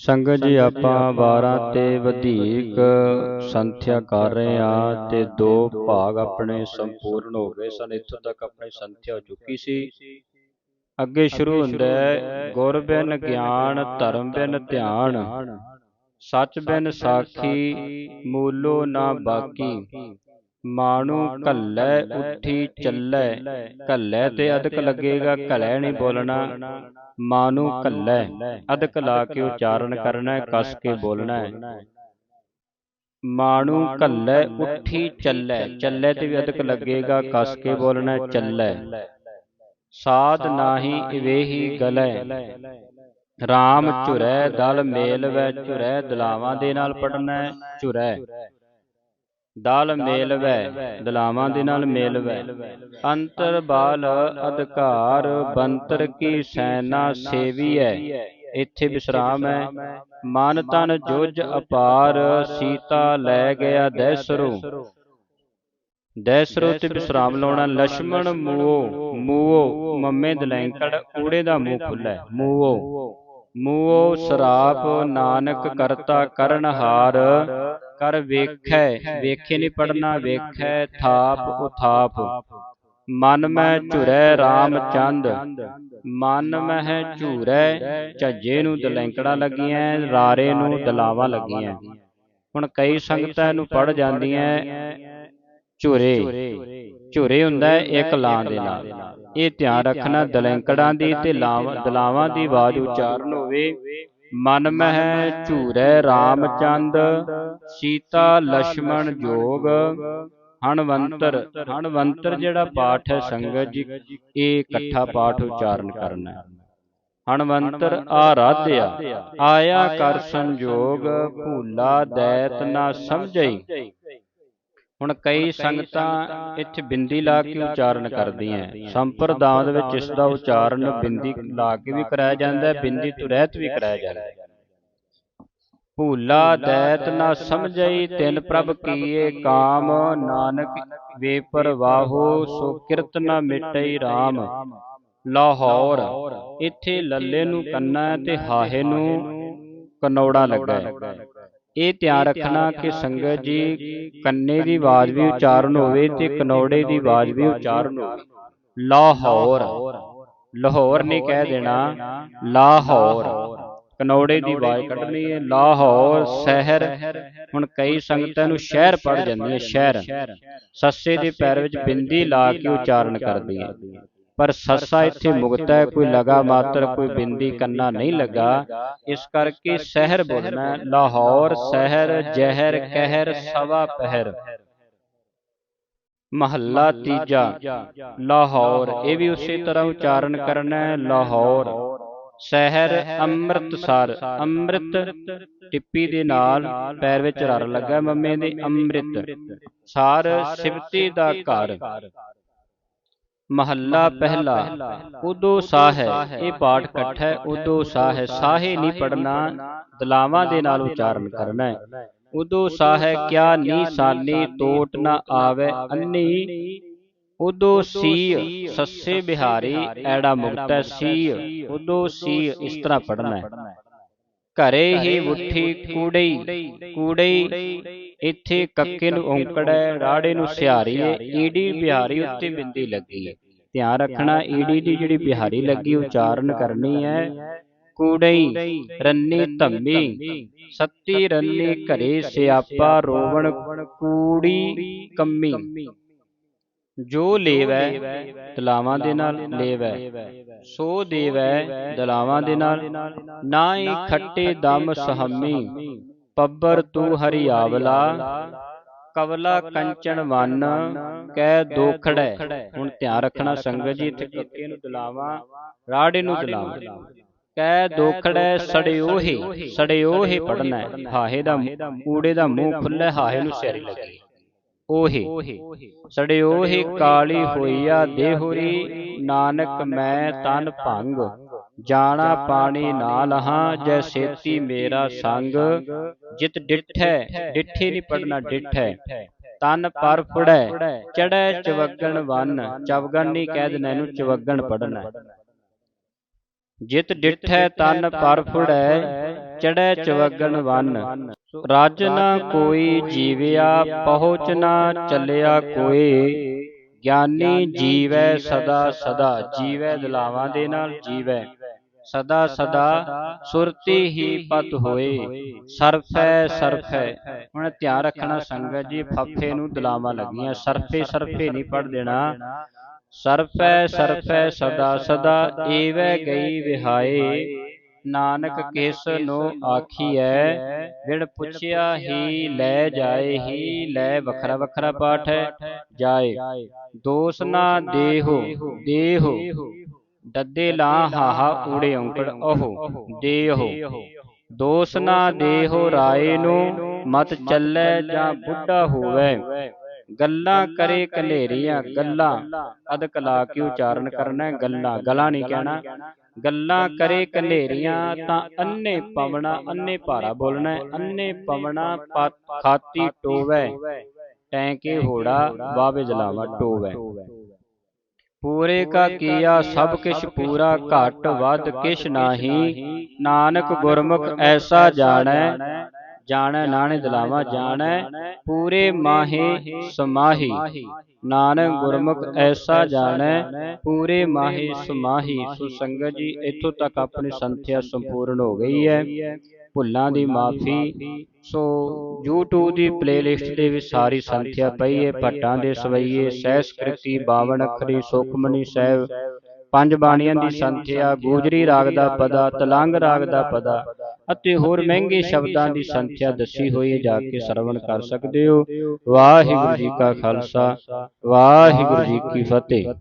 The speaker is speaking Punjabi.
ਸੰਗਤ ਜੀ ਆਪਾਂ 12 ਤੇ ਵਧੇਕ ਸੰਥਿਆ ਕਰ ਰਹੇ ਆ ਤੇ ਦੋ ਭਾਗ ਆਪਣੇ ਸੰਪੂਰਨ ਹੋ ਗਏ ਸਨ। ਇੱਥੋਂ ਤੱਕ ਆਪਣੀ ਸੰਥਿਆ ਹੋ ਚੁੱਕੀ ਸੀ। ਅੱਗੇ ਸ਼ੁਰੂ ਹੁੰਦਾ ਹੈ ਗੁਰ ਬਿਨ ਗਿਆਨ ਧਰਮ ਬਿਨ ਧਿਆਨ। ਸੱਚ ਬਿਨ ਸਾਖੀ ਮੂਲੋ ਨਾ ਬਾਕੀ। ਮਾਣੂ ਕੱਲੇ ਉੱਠੀ ਚੱਲੇ। ਕੱਲੇ ਤੇ ਅਦਕ ਲੱਗੇਗਾ ਕਲੇ ਨਹੀਂ ਬੋਲਣਾ। ਮਾਨੂ ਕੱਲੇ ਅਦਕ ਲਾ ਕੇ ਉਚਾਰਨ ਕਰਨਾ ਹੈ ਕਸ ਕੇ ਬੋਲਣਾ ਹੈ। ਮਾਣੂ ਕੱਲੇ ਉੱਠੀ ਚੱਲੇ। ਚੱਲੇ। ਤੇ ਵੀ ਅਦਕ ਲੱਗੇਗਾ ਕਸ ਕੇ ਬੋਲਣਾ ਹੈ ਚੱਲੇ। ਸਾਧ ਨਾਹੀ ਇਵੇਹੀ ਗਲੇ। RAM ਝੁਰੈ ਦਲ ਮੇਲ ਵੈ ਝੁਰੈ ਦਲਾਵਾਂ ਦੇ ਨਾਲ ਪੜਨਾ ਹੈ। ਝੁਰੈ। ਦਲ ਮੇਲਵੈ ਦਲਾਵਾਂ ਦੇ ਨਾਲ ਮੇਲਵੈ ਅੰਤਰ ਬਾਲ ਅਧਿਕਾਰ ਬੰਤਰ ਕੀ ਸੈਨਾ ਸੇਵੀਐ ਇੱਥੇ ਵਿਸਰਾਮ ਹੈ। ਮਨ ਤਨ ਜੁਜ ਅਪਾਰ ਸੀਤਾ ਲੈ ਗਿਆ ਦੈਸਰੂ ਦੈਸਰੂ ਤੇ ਵਿਸਰਾਮ ਲਾਉਣਾ ਲక్ష్మణ ਮੂਓ। ਮੂਓ। ਮੰਮੇ ਦਲੈਂਕੜ ਊੜੇ ਦਾ ਮੂੰਹ ਖੁੱਲਾ ਮੂਓ। ਮੂਓ ਸਰਾਪ ਨਾਨਕ ਕਰਤਾ ਕਰਨਹਾਰ। ਕਰ ਵੇਖੈ ਵੇਖੇ ਨਹੀਂ ਪੜਨਾ ਵੇਖੈ ਥਾਪ ਉਥਾਪ। ਮਨ ਮੈਂ ਝੁਰੈ RAM ਚੰਦ। ਮਨ ਮਹਿ ਝੂਰੈ ਝੱਜੇ ਨੂੰ ਦਲੈਂਕੜਾ ਲੱਗੀਆਂ ਰਾਰੇ ਨੂੰ ਦਲਾਵਾਂ ਲੱਗੀਆਂ ਹੁਣ ਕਈ ਸੰਗਤਾਂ ਨੂੰ ਪੜ ਜਾਂਦੀਆਂ ਝੁਰੇ। ਝੁਰੇ। ਹੁੰਦਾ ਇੱਕ ਲਾਂ ਦੇ ਨਾਲ। ਇਹ ਧਿਆਨ ਰੱਖਣਾ ਦਲੈਂਕੜਾਂ ਦੀ ਤੇ ਦਲਾਵਾਂ ਦੀ ਆਵਾਜ਼ ਉਚਾਰਨ ਹੋਵੇ। ਮਨ ਮਹਿ ਝੂਰੈ ਰਾਮਚੰਦ ਸੀਤਾ ਲక్ష్మణ ਜੋਗ। ਹਣਵੰਤਰ ਹਣਵੰਤਰ ਜਿਹੜਾ ਪਾਠ ਹੈ ਸੰਗਤ ਜੀ ਇਹ ਇਕੱਠਾ ਪਾਠ ਉਚਾਰਨ ਕਰਨਾ ਹੈ। ਹਣਵੰਤਰ ਆਰਾਧਿਆ। ਆਇਆ ਕਰ ਸੰਜੋਗ ਭੂਲਾ ਦੈਤ ਨਾ ਸਮਝਈ। ਹੁਣ ਕਈ ਸੰਗਤਾਂ ਇੱਥੇ ਬਿੰਦੀ ਲਾ ਕੇ ਉਚਾਰਨ ਕਰਦੀਆਂ। ਸੰਪਰਦਾਵਾਂ ਦੇ ਵਿੱਚ ਇਸ ਦਾ ਉਚਾਰਨ ਬਿੰਦੀ ਲਾ ਕੇ ਵੀ ਕਰਾਇਆ ਜਾਂਦਾ ਹੈ ਬਿੰਦੀ ਤੋਂ ਰਹਿਤ ਵੀ ਕਰਾਇਆ ਜਾਂਦਾ ਹੈ। ਭੂਲਾ ਦੈਤ ਨਾ ਸਮਝਈ ਤਿਨ ਪ੍ਰਭ ਕੀਏ ਕਾਮ ਨਾਨਕ ਵੇ ਪਰਵਾਹੋ ਸੋ ਕਿਰਤ ਨਾ ਮਿਟਈ RAM ਲਾਹੌਰ ਇੱਥੇ ਲੱਲੇ ਨੂੰ ਕੰਨਾ ਤੇ ਹਾਹੇ ਨੂੰ ਕਨੌੜਾ ਲੱਗਾ ਇਹ ਧਿਆਨ ਰੱਖਣਾ ਕਿ ਸੰਗਤ ਜੀ ਕੰਨੇ ਦੀ ਆਵਾਜ਼ ਵੀ ਉਚਾਰਨ ਹੋਵੇ ਤੇ ਕਨੌੜੇ ਦੀ ਆਵਾਜ਼ ਵੀ ਉਚਾਰਨ ਹੋਵੇ। ਲਾਹੌਰ। ਲਾਹੌਰ। ਨਹੀਂ ਕਹਿ ਦੇਣਾ। ਲਾਹੌਰ। ਕਨੌੜੇ ਦੀ ਆਵਾਜ਼ ਕੱਢਣੀ ਹੈ। ਲਾਹੌਰ ਸ਼ਹਿਰ। ਹੁਣ ਕਈ ਸੰਗਤਾਂ ਨੂੰ ਸ਼ਹਿਰ ਪੜ ਜਾਂਦੀਆਂ ਸ਼ਹਿਰ। ਸੱਸੇ ਦੇ ਪੈਰ ਵਿੱਚ ਬਿੰਦੀ ਲਾ ਕੇ ਉਚਾਰਨ ਕਰਦੀਆਂ। ਪਰ ਸੱਸਾ ਇੱਥੇ ਮੁਕਤ ਹੈ ਕੋਈ ਲਗਾ ਮਾਤਰ ਕੋਈ ਬਿੰਦੀ ਕੰਨਾ ਨਹੀਂ ਲੱਗਾ। ਇਸ ਕਰਕੇ ਸ਼ਹਿਰ ਬੋਲਣਾ ਲਾਹੌਰ ਸ਼ਹਿਰ ਜ਼ਹਿਰ ਕਹਿਰ ਸਵਾ ਪਹਿਰ। ਮਹੱਲਾ ਤੀਜਾ ਲਾਹੌਰ। ਇਹ ਵੀ ਉਸੇ ਤਰ੍ਹਾਂ ਉਚਾਰਨ ਕਰਨਾ ਹੈ ਲਾਹੌਰ। ਸ਼ਹਿਰ ਅੰਮ੍ਰਿਤਸਰ। ਅੰਮ੍ਰਿਤ ਟਿੱਪੀ ਦੇ ਨਾਲ ਪੈਰ ਵਿੱਚ ਰਰ ਲੱਗਾ ਮੰਮੇ ਦੇ ਅੰਮ੍ਰਿਤ। ਸਾਰ ਸਿਵਤੀ ਦਾ ਘਰ। ਮਹੱਲਾ ਪਹਿਲਾ ਉਦੋ ਸਾਹ ਇਹ ਪਾਠ ਇਕੱਠਾ ਹੈ ਉਦੋ ਸਾਹ ਸਾਹੇ ਨਹੀਂ ਪੜਨਾ ਦਲਾਵਾਂ ਦੇ ਨਾਲ ਉਚਾਰਨ ਕਰਨਾ ਹੈ। ਉਦੋ ਸਾਹ ਕਿਆ ਨੀ ਸਾਨੀ ਟੋਟ ਨਾ ਆਵੇ ਅੰਨੀ। ਉਦੋ ਸੀ ਸੱਸੇ ਬਿਹਾਰੀ ਐੜਾ ਮੁਕਤਾ ਸੀ ਉਦੋ ਸੀ ਇਸ ਤਰ੍ਹਾਂ ਪੜਨਾ ਹੈ। ਘਰੇ ਹੀ ਉੱਠੀ ਕੂੜਈ ਕੂੜਈ। ਇੱਥੇ ਕੱਕੇ ਨੂੰ ਔਂਕੜਾ ਰਾੜੇ ਨੂੰ ਸਿਹਾਰੀ ਏ ਈਡੀ ਬਿਹਾਰੀ ਉੱਤੇ ਬਿੰਦੀ ਲੱਗੀ ਹੈ। ਧਿਆਨ ਰੱਖਣਾ ਈਡੀ ਦੀ ਜਿਹੜੀ ਬਿਹਾਰੀ ਲੱਗੀ ਉਚਾਰਨ ਕਰਨੀ ਹੈ। ਕੂੜਈ ਰੰਨੀ ਧੰਮੀ ਸੱਤੀ ਰੰਨੀ ਘਰੇ ਸਿਆਪਾ ਰੋਵਣ ਕੂੜੀ ਕੰਮੀ। ਜੋ ਲੇਵੈ ਦਲਾਵਾਂ ਦੇ ਨਾਲ ਲੇਵੈ। ਸੋ ਦੇਵੈ ਦਲਾਵਾਂ ਦੇ ਨਾਲ ਨਾ ਹੀ ਖੱਟੇ ਦਮ ਸਹਮੀ। ਪੱਬਰ ਤੂੰ ਹਰੀਆਵਲਾ ਕਵਲਾ ਕੰਚਨ ਵਨ ਕਹਿ ਦੋਖੜੈ। ਹੁਣ ਧਿਆਨ ਰੱਖਣਾ ਸੰਗਤ ਜੀ ਇੱਥੇ ਕੱਕੇ ਨੂੰ ਦਲਾਵਾਂ ਰਾੜੇ ਨੂੰ ਦਲਾਵਾਂ। ਕਹਿ ਦੋਖੜੈ ਸੜਿਓਹੇ ਸੜਿਓਹੇ ਪੜਨਾ ਹਾਹੇ ਦਾ ਕੂੜੇ ਦਾ ਮੂੰਹ ਖੁੱਲੇ ਹਾਹੇ ਨੂੰ ਸਿਆਰੀ ਲੱਗੀ। ਓਹੇ ਸੜਿਓਹੇ ਕਾਲੀ ਹੋਈਆ ਦੇਹੁਰੀ ਨਾਨਕ ਮੈਂ ਤਨ ਭੰਗ। ਜਾਣਾ ਪਾਣੀ ਨਾ ਲਹਾ ਜੈ ਸੇਤੀ ਮੇਰਾ ਸੰਗ। ਜਿਤ ਡਿਠੈ ਡਿਠੇ ਨਹੀਂ ਪੜਨਾ ਡਿਠੈ। ਤਨ ਪਰ ਫੁੜੈ ਚੜੈ ਚਵਗਣ ਵਨ। ਚਵਗਣ ਨਹੀਂ ਕਹਿ ਦੇਣਾ ਇਹਨੂੰ ਚਵਗਣ ਪੜਨਾ ਜਿਤ ਡਿਠੈ ਤਨ ਪਰ ਫੁੜੈ ਚੜੈ ਚਵਗਨ ਵਨ। ਰਜ ਨਾ ਕੋਈ ਜੀਵਿਆ ਪਹੁੰਚ ਨਾ ਚੱਲਿਆ ਕੋਈ। ਗਿਆਨੀ ਜੀਵੈ ਸਦਾ ਸਦਾ ਜੀਵੈ ਦਿਲਾਵਾਂ ਦੇ ਨਾਲ ਜੀਵੈ। ਸਦਾ ਸਦਾ ਸੁਰਤੀ ਹੀ ਪਤ ਹੋਏ। ਸਰਫੈ ਸਰਫੈ। ਹੁਣ ਧਿਆਨ ਰੱਖਣਾ ਸੰਗਤ ਜੀ, ਫੱਫੇ ਨੂੰ ਦਲਾਵਾਂ ਲੱਗੀਆਂ। ਸਰਫੇ ਸਰਫੇ ਨਹੀਂ ਪੜ ਦੇਣਾ। ਸਰਫੈ ਸਰਫੈ, ਸਦਾ ਸਦਾ ਏਵੈ ਗਈ ਵਿਹਾਏ। ਨਾਨਕ ਕਿਸ ਨੂੰ ਆਖੀਐ? ਵਿਣ ਪੁੱਛਿਆ ਹੀ ਲੈ ਜਾਏ, ਹੀ ਲੈ ਵੱਖਰਾ ਵੱਖਰਾ ਪਾਠ ਹੈ ਜਾਏ। ਦੋਸ ਨਾ ਦੇਹੋ ਦੇਹੋ। ਦੱਦੇ ਲਾ ਹਾਹਾ ਊੜੇ ਔਂਕੜ ਅਹੋ ਦੇਹੋ। ਦੋਸ ਨਾ ਦੇਹੋ ਰਾਏ ਨੂੰ ਮਤ ਚੱਲੇ ਜਾਂ ਬੁੱਢਾ ਹੋਵੇ। ਗੱਲਾਂ ਕਰੇ ਕਨੇਰੀਆਂ ਗੱਲਾਂ ਅਦਕ ਲਾ ਕੇ ਉਚਾਰਨ ਕਰਨਾ ਗੱਲਾਂ ਗਲਾ ਨਹੀਂ ਕਹਿਣਾ। ਗੱਲਾਂ ਕਰੇ ਕਨੇਰੀਆਂ ਤਾਂ ਅੰਨੇ ਪਵਣਾ ਅੰਨੇ ਭਾਰਾ ਬੋਲਣਾ ਅੰਨੇ ਪਵਣਾ ਖਾਤੀ ਟੋਵੇ। ਟੈਂਕੇ ਹੋੜਾ ਵਾਵੇ ਜਲਾਵਾ ਟੋਵੇ। ਪੂਰੇ ਕਾ ਕੀਆ ਸਭ ਕਿਛ ਪੂਰਾ ਘਟ ਵੱਧ ਕਿਛ ਨਾਹੀ। ਨਾਨਕ ਗੁਰਮੁਖ ਐਸਾ ਜਾਣੈ। ਜਾਣੈ ਨਾਣੇ ਦਿਲਾਵਾ ਜਾਣੈ ਪੂਰੇ ਮਾਹੇ ਸਮਾਹੀ। ਨਾਨਕ ਗੁਰਮੁਖ ਐਸਾ ਜਾਣੈ ਪੂਰੇ ਮਾਹੇ ਸਮਾਹੀ। ਸੋ ਸੰਗਤ ਜੀ ਇੱਥੋਂ ਤੱਕ ਆਪਣੀ ਸੰਥਿਆ ਸੰਪੂਰਨ ਹੋ ਗਈ ਹੈ। ਭੁੱਲਾਂ ਦੀ ਮਾਫੀ। ਸੋ YouTube ਦੀ ਪਲੇਲਿਸਟ ਦੇ ਵਿੱਚ ਸਾਰੀ ਸੰਥਿਆ ਪਈ ਹੈ। ਭੱਟਾਂ ਦੇ ਸਵਈਏ ਸਹਿਸਕ੍ਰਿਤੀ 52 ਅੱਖਰੀ ਸੁਖਮਨੀ ਸਾਹਿਬ। ਪੰਜ ਬਾਣੀਆਂ ਦੀ ਸੰਥਿਆ ਗੂਜਰੀ ਰਾਗ ਦਾ ਪਦਾ ਤਲੰਗ ਰਾਗ ਦਾ ਪਦਾ। ਅਤੇ ਹੋਰ ਮਹਿੰਗੇ ਸ਼ਬਦਾਂ ਦੀ ਸੰਥਿਆ ਦੱਸੀ ਹੋਈ ਹੈ ਜਾ ਕੇ ਸਰਵਣ ਕਰ ਸਕਦੇ ਹੋ। ਵਾਹਿਗੁਰੂ ਜੀ ਕਾ ਖਾਲਸਾ। ਵਾਹਿਗੁਰੂ ਜੀ ਕੀ ਫਤਿਹ।